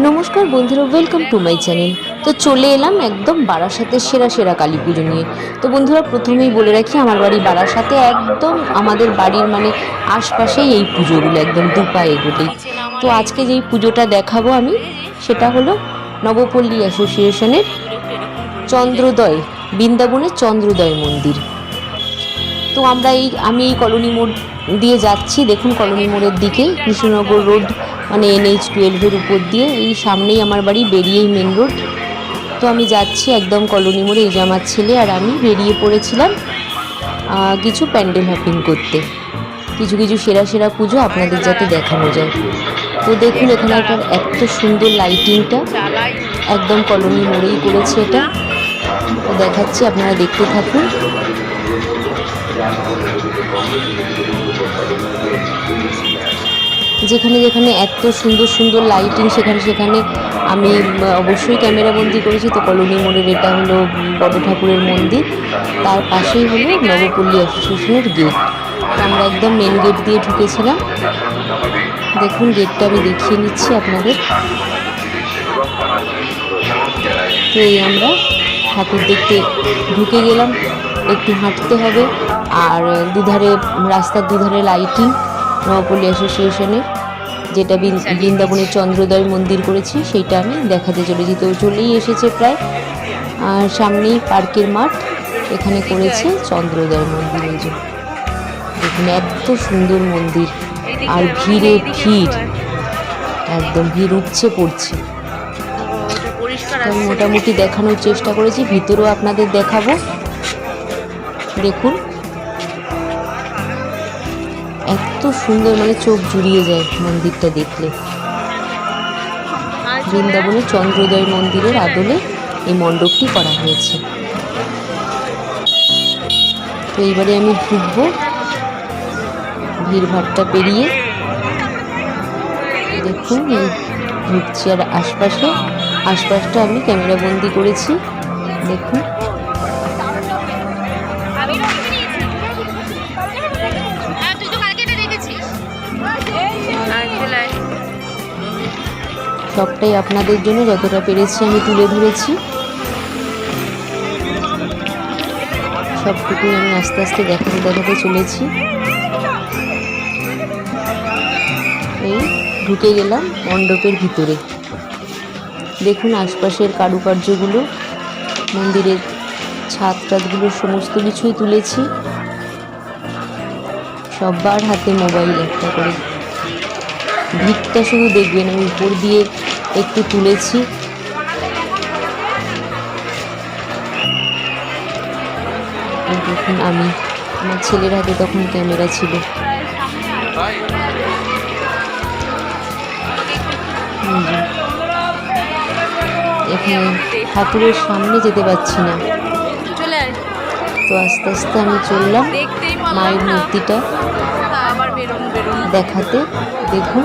নমস্কার বন্ধুরা welcome to my channel তো চলে এলাম একদম বারাসাতের সেরা সেরা কালী পুজো নিয়ে। তো বন্ধুরা, প্রথমেই বলে রাখি, আমার বাড়ি বারাসাতে, একদম আমাদের বাড়ির মানে আশপাশেই এই পুজোগুলো একদম দুপা এগোতেই। তো আজকে যেই পুজোটা দেখাবো আমি, সেটা হলো নবপল্লী অ্যাসোসিয়েশনের চন্দ্রোদয়, বৃন্দাবনের চন্দ্রোদয় মন্দির। তো আমরা এই, আমি এই কলোনি মোড় দিয়ে যাচ্ছি। দেখুন কলোনি মোড়ের দিকে, কৃষ্ণনগর রোড মানে এনএইচ টুয়েলভের উপর দিয়ে। এই সামনেই আমার বাড়ি, বেরিয়েই মেন রোড তো আমি যাচ্ছি একদম কলোনি মোড়ে, এই যে আমার ছেলে আর আমি বেরিয়ে পড়েছিলাম কিছু প্যান্ডেল হপিং করতে। কিছু কিছু সেরা সেরা পুজো আপনাদের যাতে দেখানো যায়। তো দেখুন এখানে একটা এত সুন্দর লাইটিংটা একদম কলোনি মোড়েই করেছে এটা। দেখাচ্ছি, আপনারা দেখতে থাকুন। যেখানে যেখানে এত সুন্দর সুন্দর লাইটিং সেখানে সেখানে আমি অবশ্যই ক্যামেরা বন্দি করেছি। তো কলোনি মোড়ের এটা হলো বড় ঠাকুরের মন্দির। তার পাশেই হলো নবপল্লী অ্যাসোসিয়েশনের গেট আমরা একদম মেন গেট দিয়ে ঢুকেছিলাম। দেখুন গেটটা আমি দেখিয়ে নিচ্ছি আপনাদের। তো এই আমরা ঠাকুর দেখতে ঢুকে গেলাম। একটু হাঁটতে হবে। আর দুধারে রাস্তার দুধারে লাইটিং নবপল্লী অ্যাসোসিয়েশনের যেটা বৃন- বৃন্দাবনের চন্দ্রোদয় মন্দির করেছি সেইটা আমি দেখাতে চলেছি। তো চলেই এসেছে প্রায়। আর সামনেই পার্কের মাঠ এখানে করেছে চন্দ্রোদয় মন্দির এই যে। দেখুন এত সুন্দর মন্দির। আর ভিড়ে ভিড়। একদম ভিড় উপচে পড়ছে। আমি মোটামুটি দেখানোর চেষ্টা করেছি ভিতরেও আপনাদের দেখাবো। দেখুন। এত সুন্দর মানে চোখ জুড়িয়ে যায় মন্দিরটা দেখলে। বৃন্দাবনের চন্দ্রোদয় মন্দিরের আদলে এই মণ্ডপটি করা হয়েছে। তো এইবারে আমি ঢুকবো। ভিড়ভাড়টা পেরিয়ে দেখুন এই ঢুকছি আর আশপাশে। আশপাশটা আমি ক্যামেরা বন্দি করেছি। দেখুন। সবটাই আপনাদের জন্য, যতটা পেরেছি আমি তুলে ধরেছি। সবটুকুই আমি আস্তে আস্তে দেখাতে দেখাতে চলেছি। এই ঢুকে গেলাম মণ্ডপের ভিতরে। দেখুন আশপাশের কারুকার্যগুলো, মন্দিরের ছাদ টাদগুলো সমস্ত কিছুই তুলেছি। সবার হাতে মোবাইল একটা করে। ভিড়টা শুধু দেখবেন আমি উপর দিয়ে একটু তুলেছি। দেখুন আমি আমার ছেলের হাতে তখন ক্যামেরা ছিল। এখানে ঠাকুরের সামনে যেতে পারছি না। তো আস্তে আস্তে আমি চললাম মায়ের মূর্তিটা। দেখাতে দেখুন।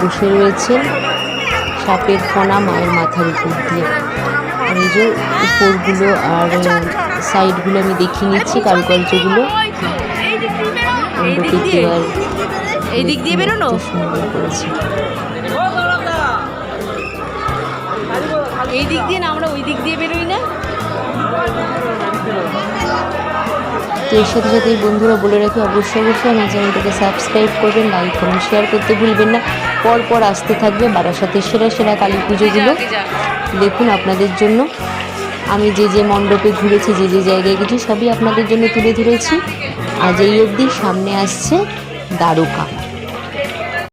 বসে রয়েছেন সাপের ফোনা মায়ের মাথার উপর দিয়ে। আর এই যে উপরগুলো আর সাইডগুলো আমি দেখিয়ে নিচ্ছি কারুকার্যগুলো। এই দিক দিয়ে এই দিক দিয়ে বেরোনো? কত সুন্দর করেছে। এই দিক দিয়ে না আমরা ওই দিক দিয়ে বেরোই না। তো এর সাথে সাথে এই বন্ধুরা বলে রাখি অবশ্যই অবশ্যই আমার চ্যানেলটাকে সাবস্ক্রাইব করবেন লাইক কমেন্ট শেয়ার করতে ভুলবেন না। পর পর আসতে থাকবে বারাসাতের সেরা সেরা কালী পুজোগুলো। দেখুন আপনাদের জন্য। আমি যে যে মণ্ডপে ঘুরেছি যে যে জায়গায় গেছি সবই আপনাদের জন্য তুলে ধরেছি। আজ এই অবধি সামনে আসছে দ্বারকা।